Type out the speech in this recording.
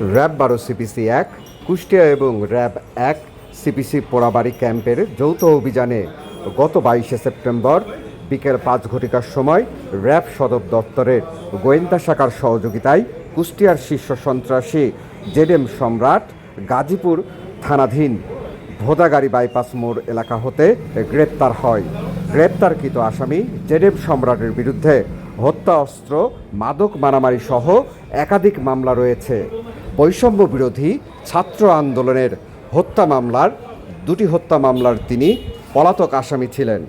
RAB বারো CPC এক, কুষ্টিয়া এবং র্যাব এক সিপিসি পোড়াবাড়ি ক্যাম্পের যৌথ অভিযানে গত বাইশে সেপ্টেম্বর বিকেল পাঁচ ঘটিকার সময় র্যাব সদর দপ্তরের গোয়েন্দা শাখার সহযোগিতায় কুষ্টিয়ার শীর্ষ সন্ত্রাসী জেডেম সম্রাট গাজীপুর থানাধীন ভোদাগাড়ি বাইপাস মোড় এলাকা হতে গ্রেপ্তার হয়। গ্রেপ্তারকৃত আসামি জেডেম সম্রাটের বিরুদ্ধে হত্যা অস্ত্র মাদক মারামারি সহ একাধিক মামলা রয়েছে। বৈষম্য বিরোধী ছাত্র আন্দোলনের হত্যা মামলার দুটি হত্যা মামলার তিনি পলাতক আসামি ছিলেন।